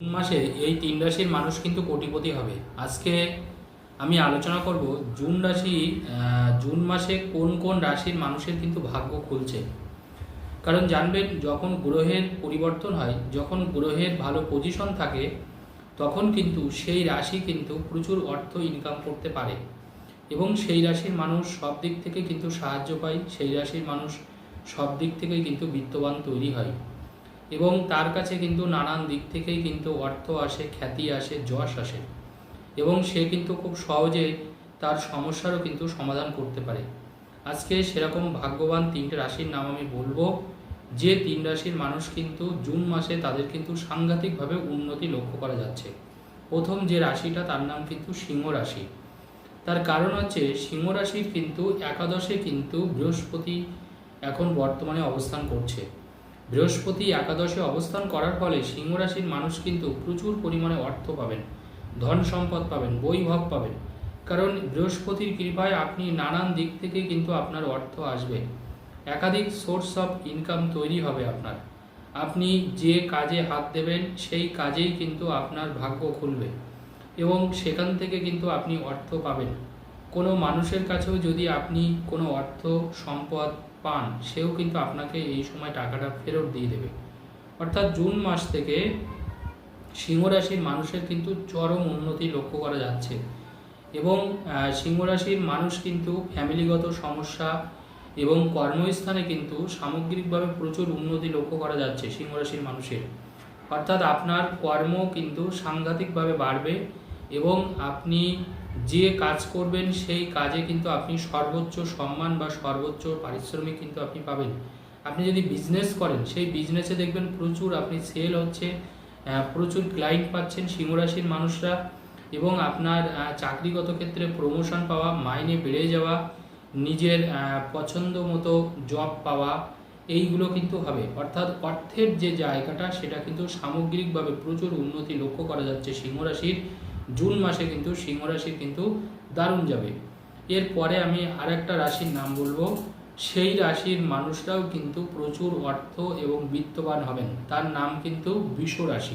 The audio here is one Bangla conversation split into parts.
জুন মাসে এই তিন রাশির মানুষ কিন্তু কোটিপতি হবে। আজকে আমি আলোচনা করব জুন রাশি জুন মাসে কোন কোন রাশির মানুষের কিন্তু ভাগ্য খুলছে। কারণ জানবেন, যখন গ্রহের পরিবর্তন হয়, যখন গ্রহের ভালো পজিশন থাকে, তখন কিন্তু সেই রাশি কিন্তু প্রচুর অর্থ ইনকাম করতে পারে। এবং সেই রাশির মানুষ সব দিক থেকে কিন্তু সাহায্য পায়, সেই রাশির মানুষ সব দিক থেকেই কিন্তু বিত্তবান তৈরি হয়। এবং তার কাছে কিন্তু নানান দিক থেকেই কিন্তু অর্থ আসে, খ্যাতি আসে, যশ আসে। এবং সে কিন্তু খুব সহজে তার সমস্যারও কিন্তু সমাধান করতে পারে। আজকে সেরকম ভাগ্যবান তিনটে রাশির নাম আমি বলব। যে তিন রাশির মানুষ কিন্তু জুন মাসে তাদের কিন্তু সাংঘাতিকভাবে উন্নতি লক্ষ্য করা যাচ্ছে। প্রথম যে রাশিটা তার নাম কিন্তু সিংহ রাশি। তার কারণ হচ্ছে সিংহ রাশির কিন্তু একাদশে কিন্তু বৃহস্পতি এখন বর্তমানে অবস্থান করছে। বৃহস্পতি একাদশে অবস্থান করার ফলে সিংহ রাশির মানুষ কিন্তু প্রচুর পরিমাণে অর্থ পাবেন, ধন সম্পদ পাবেন বৈভব পাবেন। কারণ বৃহস্পতির কৃপায় আপনি নানান দিক থেকে কিন্তু আপনার অর্থ আসবে। একাধিক সোর্স অফ ইনকাম তৈরি হবে আপনার। আপনি যে কাজে হাত দেবেন, সেই কাজেই কিন্তু আপনার ভাগ্য খুলবে এবং সেখান থেকে কিন্তু আপনি অর্থ পাবেন। কোনো মানুষের কাছেও যদি আপনি কোনো অর্থ, সম্পদ পান, সেও কিন্তু আপনাকে এই সময় টাকাটা ফেরত দিয়ে দেবে। অর্থাৎ জুন মাস থেকে সিংহ রাশির মানুষের কিন্তু চরম উন্নতি লক্ষ্য করা যাচ্ছে। এবং সিংহ রাশির মানুষ কিন্তু ফ্যামিলিগত সমস্যা এবং কর্মস্থানে কিন্তু সামগ্রিকভাবে প্রচুর উন্নতি লক্ষ্য করা যাচ্ছে সিংহ রাশির মানুষের। অর্থাৎ আপনার কর্ম কিন্তু সাংঘাতিকভাবে বাড়বে। এবং আপনি যে কাজ করবেন সেই কাজে কিন্তু আপনি সর্বোচ্চ সম্মান বা সর্বোচ্চ পারিশ্রমিক কিন্তু আপনি পাবেন। আপনি যদি বিজনেস করেন, সেই বিজনেসে দেখবেন প্রচুর আপনি সেল হচ্ছে প্রচুর ক্লায়েন্ট পাচ্ছেন সিংহরাশির মানুষরা এবং আপনার চাকরিগত ক্ষেত্রে প্রমোশন পাওয়া, মাইনে বেড়ে যাওয়া, নিজের পছন্দ মতো জব পাওয়া, এইগুলো কিন্তু হবে। অর্থাৎ অর্থের যে জায়গাটা, সেটা কিন্তু সামগ্রিকভাবে প্রচুর উন্নতি লক্ষ্য করা যাচ্ছে সিংহরাশির জুন মাসে কিন্তু সিংহরাশির কিন্তু দারুণ যাবে। এরপরে আমি আরেকটা রাশির নাম বলব। সেই রাশির মানুষরাও কিন্তু প্রচুর অর্থ এবং বিত্তবান হবেন। তার নাম কিন্তু বিষ রাশি।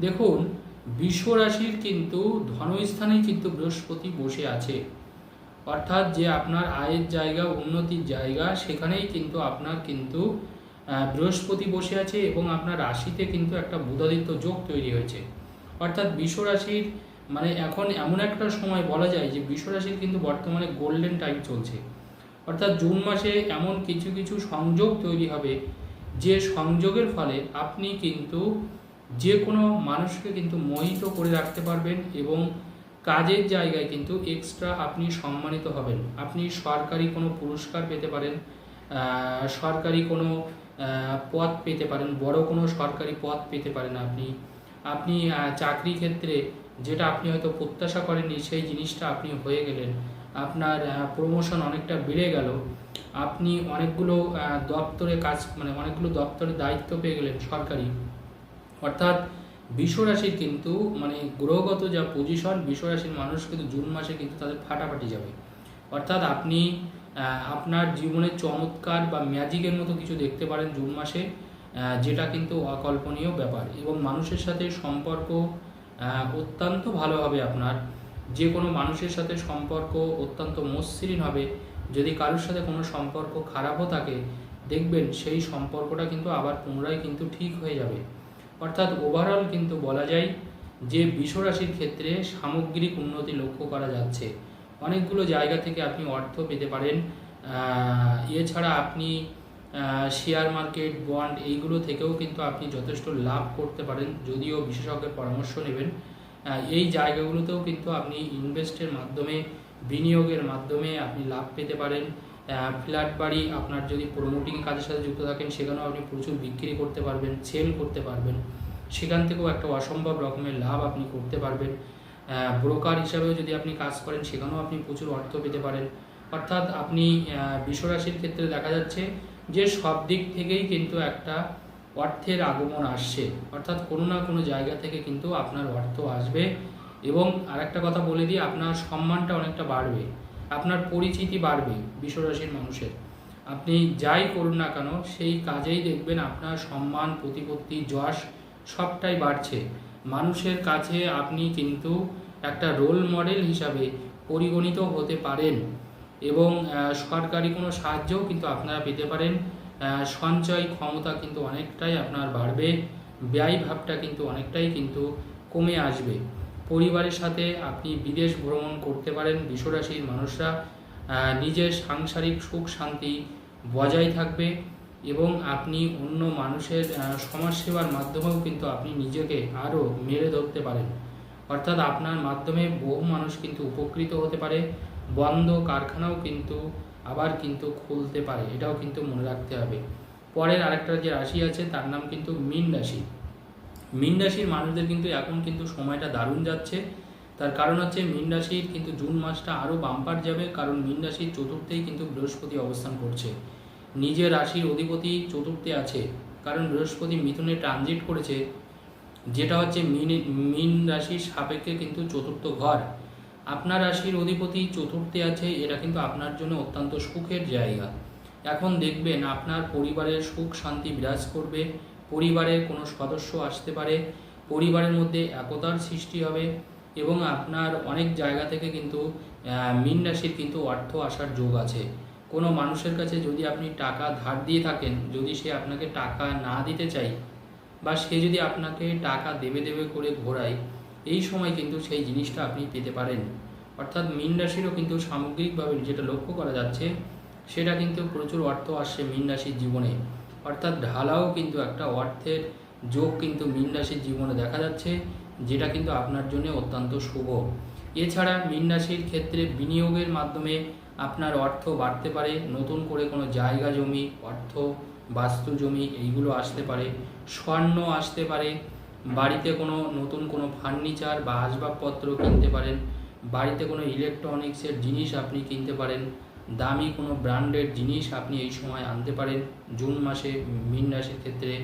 দেখুন, বিষ রাশির কিন্তু ধনস্থানেই কিন্তু বৃহস্পতি বসে আছে। অর্থাৎ যে আপনার আয়ের জায়গা, উন্নতির জায়গা, সেখানেই কিন্তু আপনার কিন্তু বৃহস্পতি বসে আছে এবং আপনার রাশিতে কিন্তু একটা বুধাদিত্য যোগ তৈরি হয়েছে। অর্থাৎ বিষ রাশির মানে এখন এমন একটা সময় বলা যায় যে বিষ রাশির কিন্তু বর্তমানে গোল্ডেন টাইম চলছে। অর্থাৎ জুন মাসে এমন কিছু কিছু সংযোগ তৈরি হবে, যে সংযোগের ফলে আপনি কিন্তু যে কোনো মানুষকে কিন্তু মোহিত করে রাখতে পারবেন এবং কাজের জায়গায় কিন্তু এক্সট্রা আপনি সম্মানিত হবেন। আপনি সরকারি কোনো পুরস্কার পেতে পারেন সরকারি কোনো পদ পেতে পারেন, বড় কোনো সরকারি পদ পেতে পারেন আপনি। আপনি চাকরি ক্ষেত্রে যেটা আপনি হয়তো প্রত্যাশা করেননি, সেই জিনিসটা আপনি হয়ে গেলেন। আপনার প্রমোশন অনেকটা বেড়ে গেল। আপনি অনেকগুলো দপ্তরে কাজ মানে অনেকগুলো দপ্তরে দায়িত্ব পেয়ে গেলেন সরকারি। অর্থাৎ বিশ্বরাশির কিন্তু মানে গ্রহগত যা পজিশন বিশ্বরাশির মানুষ কিন্তু জুন মাসে কিন্তু তাদের ফাটাফাটি যাবে। অর্থাৎ আপনি আপনার জীবনে চমৎকার বা ম্যাজিকের মতো কিছু দেখতে পারেন জুন মাসে। যেটা কিন্তু অকল্পনীয় ব্যাপার এবং মানুষের সাথে সম্পর্ক অত্যন্ত ভালো হবে আপনার। যে কোনো মানুষের সাথে সম্পর্ক অত্যন্ত মসৃণ হবে। যদি কারোর সাথে কোনো সম্পর্ক খারাপও থাকে, দেখবেন সেই সম্পর্কটা কিন্তু আবার পুনরায় কিন্তু ঠিক হয়ে যাবে। অর্থাৎ ওভারঅল কিন্তু বলা যায় যে বিশ্বরাশির ক্ষেত্রে সামগ্রিক উন্নতি লক্ষ্য করা যাচ্ছে। অনেকগুলো জায়গা থেকে আপনি অর্থ পেতে পারেন। এছাড়া আপনি শেয়ার মার্কেট বন্ড এইগুলো থেকেও কিন্তু আপনি যথেষ্ট লাভ করতে পারেন, যদিও বিশেষজ্ঞের পরামর্শ নেবেন। এই জায়গাগুলোতেও কিন্তু আপনি ইনভেস্টের মাধ্যমে, বিনিয়োগের মাধ্যমে আপনি লাভ পেতে পারেন। ফ্ল্যাট বাড়ি আপনার যদি প্রমোটিং কাজের সাথে যুক্ত থাকেন, সেখানেও আপনি প্রচুর বিক্রি করতে পারবেন সেল করতে পারবেন। সেখান থেকেও একটা অসম্ভব রকমের লাভ আপনি করতে পারবেন। ব্রোকার হিসাবেও যদি আপনি কাজ করেন, সেখানেও আপনি প্রচুর অর্থ পেতে পারেন। অর্থাৎ আপনি বিশ্বরাশির ক্ষেত্রে দেখা যাচ্ছে যে সব দিক থেকেই কিন্তু একটা অর্থের আগমন আসছে। অর্থাৎ কোনো না কোনো জায়গা থেকে কিন্তু আপনার অর্থ আসবে এবং আরেকটা কথা বলে দিই, আপনার সম্মানটা অনেকটা বাড়বে, আপনার পরিচিতি বাড়বে বিশ্বরাশির মানুষের। আপনি যাই করুন না কেন, সেই কাজেই দেখবেন আপনার সম্মান, প্রতিপত্তি, যশ সবটাই বাড়ছে। মানুষের কাছে আপনি কিন্তু একটা রোল মডেল হিসাবে পরিগণিত হতে পারেন। এবং সরকারি কোনো সাহায্যও কিন্তু আপনারা পেতে পারেন। সঞ্চয় ক্ষমতা কিন্তু অনেকটাই আপনার বাড়বে, ব্যয় ভাবটা কিন্তু অনেকটাই কিন্তু কমে আসবে। পরিবারের সাথে আপনি বিদেশ ভ্রমণ করতে পারেন, বিশ্বরাশির মানুষরা নিজের সাংসারিক সুখ শান্তি বজায় থাকবে এবং আপনি অন্য মানুষের সমাজসেবার মাধ্যমেও কিন্তু আপনি নিজেকে আরও মেরে ধরতে পারেন। অর্থাৎ আপনার মাধ্যমে বহু মানুষ কিন্তু উপকৃত হতে পারে। বন্ধ কারখানাও কিন্তু আবার কিন্তু খুলতে পারে, এটাও কিন্তু মনে রাখতে হবে। পরের আরেকটা যে রাশি আছে, তার নাম কিন্তু মীন রাশি। মীন রাশির মানুষদের কিন্তু এখন কিন্তু সময়টা দারুণ যাচ্ছে। তার কারণ হচ্ছে মীন রাশির কিন্তু জুন মাসটা আরও বাম্পার যাবে, কারণ মীন রাশির চতুর্থেই কিন্তু বৃহস্পতি অবস্থান করছে। নিজের রাশির অধিপতি চতুর্থে আছে, কারণ বৃহস্পতি মিথুনে ট্রানজিট করেছে, যেটা হচ্ছে মীন মীন রাশির সাপেক্ষে কিন্তু চতুর্থ ঘর। আপনার রাশির অধিপতি চতুর্থে আছে, এটা কিন্তু আপনার জন্য অত্যন্ত সুখের জায়গা। এখন দেখবেন আপনার পরিবারের সুখ শান্তি বিরাজ করবে, পরিবারের কোনো সদস্য আসতে পারে, পরিবারের মধ্যে একতার সৃষ্টি হবে এবং আপনার অনেক জায়গা থেকে কিন্তু মীন রাশির কিন্তু অর্থ আসার যোগ আছে। কোনো মানুষের কাছে যদি আপনি টাকা ধার দিয়ে থাকেন, যদি সে আপনাকে টাকা না দিতে চায় বা সে যদি আপনাকে টাকা দেবে দেবে করে ঘোরায় এই সময় কিন্তু সেই জিনিসটা আপনি পেতে পারেন। অর্থাৎ মীন রাশিরও কিন্তু সামগ্রিকভাবে যেটা লক্ষ্য করা যাচ্ছে, সেটা কিন্তু প্রচুর অর্থ আসছে মীন রাশির জীবনে। অর্থাৎ ঢালাও কিন্তু একটা অর্থের যোগ কিন্তু মীন রাশির জীবনে দেখা যাচ্ছে, যেটা কিন্তু আপনার জন্য অত্যন্ত শুভ। এছাড়া মীন রাশির ক্ষেত্রে বিনিয়োগের মাধ্যমে আপনার অর্থ বাড়তে পারে, নতুন করে কোনো জায়গা জমি, অর্থ, বাস্তু জমি, এইগুলো আসতে পারে, স্বর্ণ আসতে পারে বাড়িতে কোনো নতুন কোনো ফার্নিচার বা আসবাবপত্র কিনতে পারেন, বাড়িতে কোনো ইলেকট্রনিক্সের জিনিস আপনি কিনতে পারেন, দামি কোনো ব্র্যান্ডের জিনিস আপনি এই সময় আনতে পারেন, জুন মাসে, মীন রাশির ক্ষেত্রে।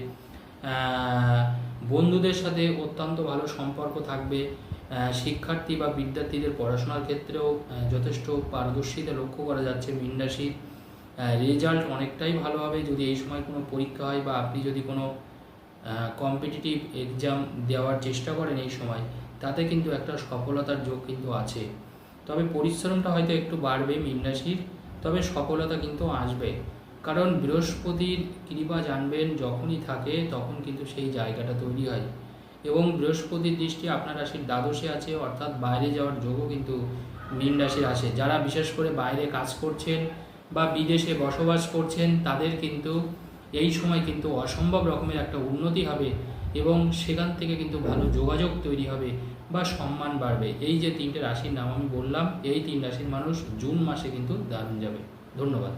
বন্ধুদের সাথে অত্যন্ত ভালো সম্পর্ক থাকবে শিক্ষার্থী বা বিদ্যার্থীদের পড়াশোনার ক্ষেত্রেও যথেষ্ট পারদর্শিতা লক্ষ্য করা যাচ্ছে মীন রাশির। রেজাল্ট অনেকটাই ভালো হবে যদি এই সময় কোনো পরীক্ষা হয় বা আপনি যদি কোনো কম্পিটিটিভ এক্সাম দেওয়ার চেষ্টা করেন এই সময়, তাতে কিন্তু একটা সফলতার যোগ কিন্তু আছে। তবে পরিশ্রমটা হয়তো একটু বাড়বে মীন রাশির তবে সফলতা কিন্তু আসবে। কারণ বৃহস্পতির কৃপা জানবেন, যখনই থাকে তখন কিন্তু সেই জায়গাটা তৈরি হয়। এবং বৃহস্পতির দৃষ্টি আপনার রাশির দ্বাদশে আছে, অর্থাৎ বাইরে যাওয়ার যোগও কিন্তু মীন রাশির আছে। যারা বিশেষ করে বাইরে কাজ করছেন বা বিদেশে বসবাস করছেন, তাদের কিন্তু এই সময় কিন্তু অসম্ভব রকমের একটা উন্নতি হবে এবং সেখান থেকে কিন্তু ভালো যোগাযোগ তৈরি হবে বা সম্মান বাড়বে। এই যে তিনটে রাশির নাম আমি বললাম, এই তিন রাশির মানুষ জুন মাসে কিন্তু দারুণ যাবে। ধন্যবাদ।